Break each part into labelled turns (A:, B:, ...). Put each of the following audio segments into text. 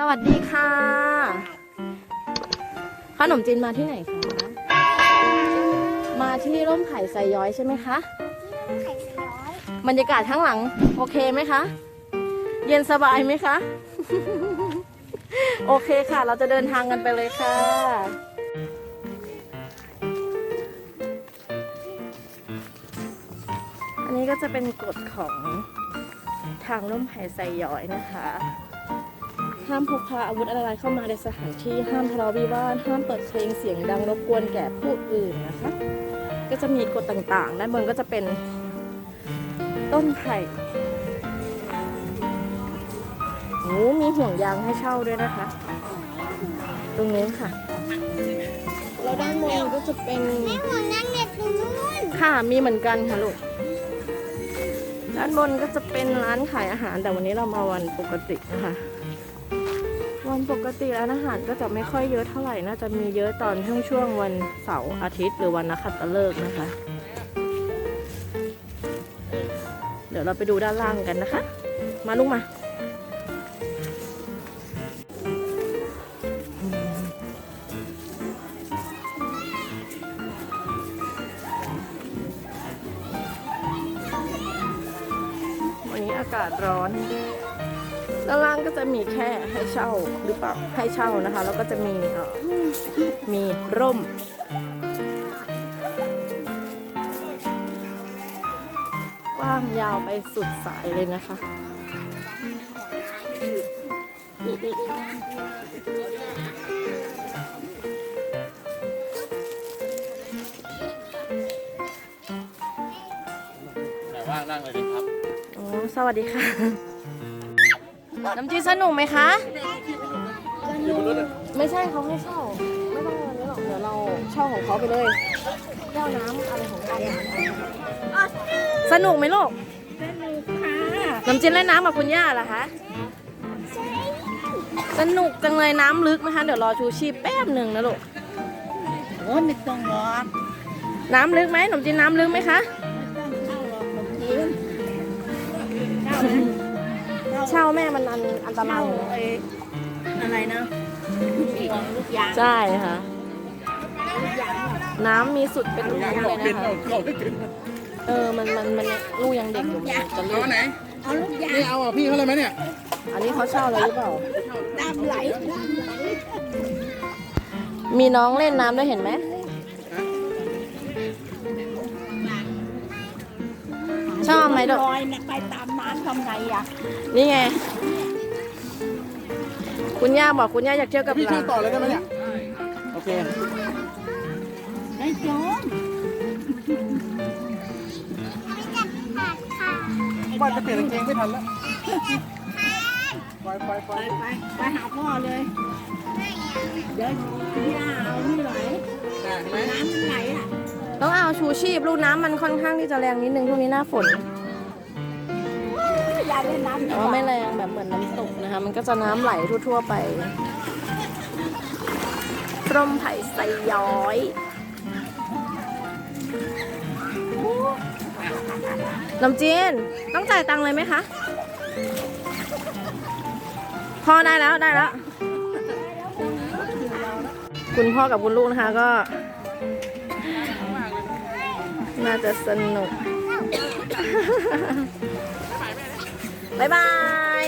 A: สวัสดีค่ะ ขนมจีนมาที่ไหนคะ มาที่ร่มไผ่ไซย้อยใช่ไหมคะ
B: ไข่สย้อย
A: บรรยากาศข้างหลัง โอเคไหมคะ เย็นสบายไหมคะ โอเคค่ะ เราจะเดินทางกันไปเลยค่ะ อันนี้ก็จะเป็นกฎของทางร่มไผ่ไซย้อยนะคะ ห้ามพกพาอาวุธอะไรเข้ามาในสถานที่ห้ามทะเลาะวิวาทห้ามเปิดเพลงเสียงดังรบกวนแก่ผู้อื่นนะคะ ก็จะมีกฎต่างๆ ด้านบนก็จะเป็นต้นไผ่โอ้มีห่วงยางให้เช่าด้วยนะคะ ตรงนี้ค่ะแล้วด้านบนก็จะเป็น
B: แม่หัวนั่งเด็ดตรงนู้น
A: ค่ะมีเหมือนกันค่ะลูกด้านบนก็จะเป็นร้านขายอาหารแต่วันนี้เรามาวันปกตินะคะ วันปกติร้านอาหารก็จะไม่ค่อยเยอะเท่าไหร่น่าจะมีเยอะตอนช่วงช่วงวันเสาร์อาทิตย์หรือวันนักขัตฤกษ์นะคะ เดี๋ยวเราไปดูด้านล่างกันนะคะ มาลูกมาวันนี้อากาศร้อน ด้านล่างก็จะมีแค่ให้เช่าหรือเปล่าให้เช่านะคะ แล้วก็จะมีเอ่อมีร่ม กว้างยาวไปสุดสายเลยนะคะ
C: แต่ว่างนั่งเลยดิครับ
A: อ๋อสวัสดีค่ะ น้ำจีนสนุกไหมคะ ไม่ใช่เขาให้เช่า ไม่ต้องเงินนี้หรอก เดี๋ยวเราเช่าของเขาไปเลยแก้วน้ำอะไรของเราสนุกไหมลูก น้ำจีนเล่นน้ำกับคุณย่าเหรอคะ สนุกจังเลยน้ำลึกนะคะ เดี๋ยวรอชูชีพแป๊บหนึ่งนะลูก
D: โอ้ยไม่ต้องรอ
A: น้ำลึกไหมขนมจีนน้ำลึกไหมคะ
D: เข้าหรอกบางที เข้า
A: เช่าแม่มันอันอันตรา
D: เข้ายไอ้อะไรนะห่วงลูกยาง
A: ใช่ค่ะ
D: ลูกยางอะ
A: น้ำมีสุดเป็นลูกเลยนะคะ
C: เข้าไม่ถึง
A: เออมันมันมันลูกยังเด็กอยู่มันจะ
C: เอา
A: ลื่น
C: ไหน
D: เอาลูกยาง
C: นี่เอาอะพี่เขาเลยไหมเนี่ย
A: อันนี้เขาเช่าเลยหรือเปล่า
D: ตามไหลตามไหล
A: มีน้องเล่นน้ำด้วยเห็นไหม มดอก
D: ลอยนะไปตามน้ำทำไงอะ
A: นี่ไง คุณย่าบอกคุณย่าอยากเที่ยวกับ
C: พี่
A: ห
C: ช่
A: ลา
C: วย
A: น
C: ต่อเลยได้ไหมเนี่ย โอเค
D: ไอ้โจม
B: ไม่จับขาดค่ะ
C: ว่าจะเปลี่ยนกางเกงไม่ทันแล้ว ไปไปไป
D: ไปไปไปหาพ่อเลย เดี๋ยวย่าเอานี่ไหล
C: ได้ไหม
D: น้ำมันไหลอะ
A: ต้องเอาชูชีพลูกน้ำมันค่อนข้างที่จะแรงนิดนึงช่วงนี้หน้าฝน
D: อย่าเล่นน้ำดี
A: แต่
D: ก
A: ว่า
D: ว่า
A: ไม่แรงแบบเหมือนน้ำตกนะคะ มันก็จะน้ำไหลทั่ว ๆ ไปร่มไผ่ไซย้อยน้ำจีนต้องจ่ายตังค์เลยไหมคะ พอได้แล้วได้แล้ว คุณพ่อกับคุณลูกนะคะก็ น่าจะสนุก บายบาย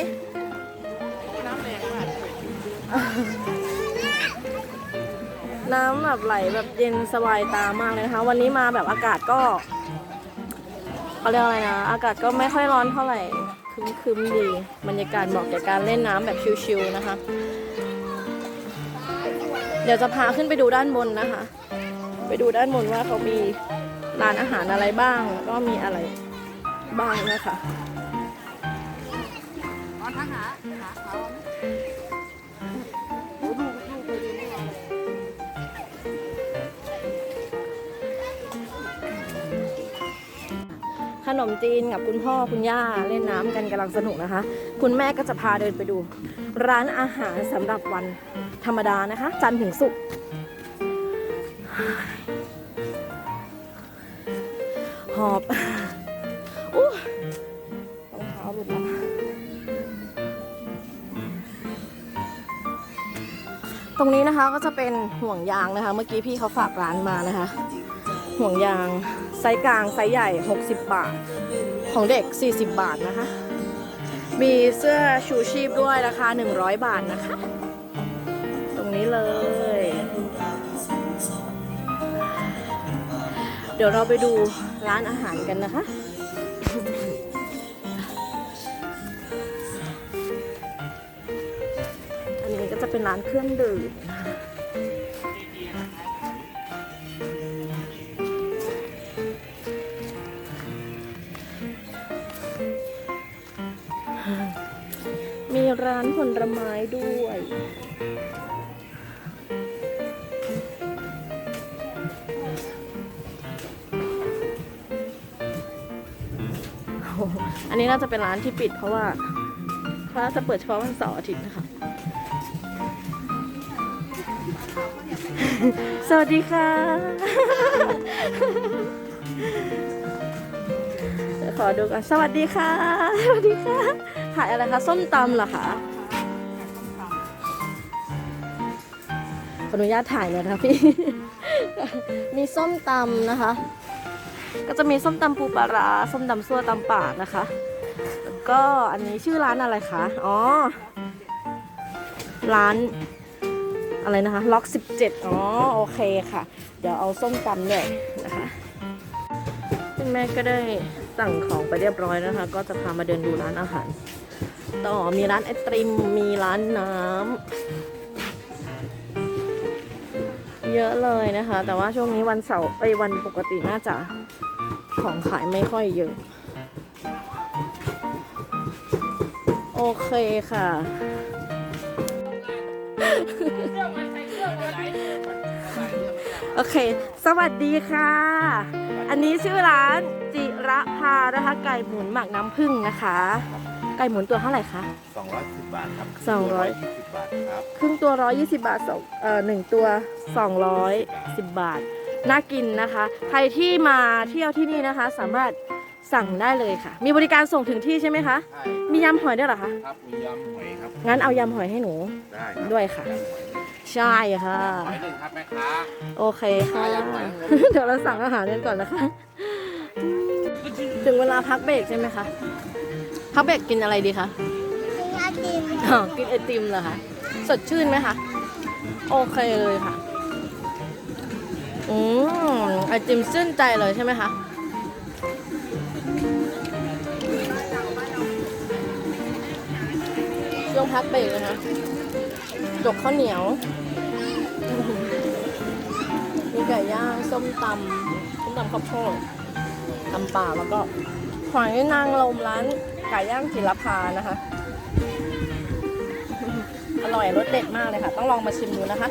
A: น้ำแบบไหลแบบเย็นสบายตามากเลยนะคะ วันนี้มาแบบอากาศก็เขาเรียกอะไรนะ อากาศก็ไม่ค่อยร้อนเท่าไหร่คึ้มๆดีบรรยากาศเหมาะแก่การเล่นน้ำแบบชิลๆนะคะ เดี๋ยวจะพาขึ้นไปดูด้านบนนะคะ ไปดูด้านบนว่าเขามีร้านอาหารอะไรบ้าง ก็มีอะไรบ้างนะคะ ขนมจีนกับคุณพ่อคุณย่าเล่นน้ำกันกำลังสนุกนะคะ คุณแม่ก็จะพาเดินไปดู ร้านอาหารสำหรับวันธรรมดานะคะ จันทร์ถึงศุกร์หอบอู้ ตรงนี้นะคะก็จะเป็นห่วงยางนะคะ เมื่อกี้พี่เขาฝากร้านมานะคะ ห่วงยางไซส์กลางไซส์ใหญ่ 60 บาท ของเด็ก 40 บาทนะคะ มีเสื้อชูชีพด้วยราคา 100 บาทนะคะ ตรงนี้เลย เดี๋ยวเราไปดูร้านอาหารกันนะคะ เป็นร้านเครื่องดื่มมีร้านผลไม้ด้วย อันนี้น่าจะเป็นร้านที่ปิดเพราะว่าเพราะว่าจะเปิดเฉพาะวันเสาร์อาทิตย์นะคะ สวัสดีค่ะ ขอดูกันสวัสดีค่ะ สวัสดีค่ะ ขายอะไรคะ ส้มตำเหรอคะขออนุญาตถ่ายหน่อยนะคะพี่ มีส้มตำนะคะ ก็จะมีส้มตำปูปลาร้าส้มตำซั่วตำป่านะคะ แล้วก็อันนี้ชื่อร้านอะไรคะ อ๋อ ร้าน อะไรนะคะล็อก 17 อ๋อโอเคค่ะ เดี๋ยวเอาส้มตำด้วยนะคะคุณแม่ก็ได้สั่งของไปเรียบร้อยนะคะ ก็จะพามาเดินดูร้านอาหาร ต่อมีร้านไอติมมีร้านน้ำเยอะเลยนะคะ แต่ว่าช่วงนี้วันเสาร์ไปวันปกติน่าจะของขายไม่ค่อยเยอะ โอเคค่ะ โอเค สวัสดีค่ะ อันนี้ชื่อร้านจิระพานะคะ ไก่หมุนหมักน้ำผึ้งนะคะ ไก่หมุนตัวเท่าไหร่คะ
E: 210 บาทครับ
A: สองร้อย
E: 20บาทครับ
A: ครึ่งตัว 120 บาทสองเอ่อหนึ่งตัว 210 บาท น่ากินนะคะ ใครที่มาเที่ยวที่นี่นะคะ สามารถ สั่งได้เลยค่ะ มีบริการส่งถึงที่ใช่ไหมคะ
E: ใช่
A: มียำหอยด้วยเหรอคะ
E: ครับมียำหอยครับ
A: งั้นเอายำหอยให้หนู
E: ได้ครับ
A: ด้วยค่ะ
E: ยำหอยหนึ่ง
A: ใช่ค่ะ
E: หอยหนึ่งครับแม่ค้า
A: โอเคค่ะ
E: ยำหอย
A: เดี๋ยวเราสั่งอาหารกันก่อนนะคะ ถึงเวลาพักเบรกใช่ไหมคะ พักเบรกกินอะไรดีคะ
B: กินไอติม
A: อ๋อ กินไอติมเหรอคะ สดชื่นไหมคะ โอเคเลยค่ะ อืมไอติมชื่นใจเลยใช่ไหมคะ ช่วงพักเบรกนะคะจกข้าวเหนียว มีไก่ย่าง ส้มตำส้มตำข้าวโพดตำป่าแล้วก็หอยนางรมร้านไก่ย่างจิรพานะคะ อร่อยรสเด็ดมากเลยค่ะ ต้องลองมาชิมดูนะคะ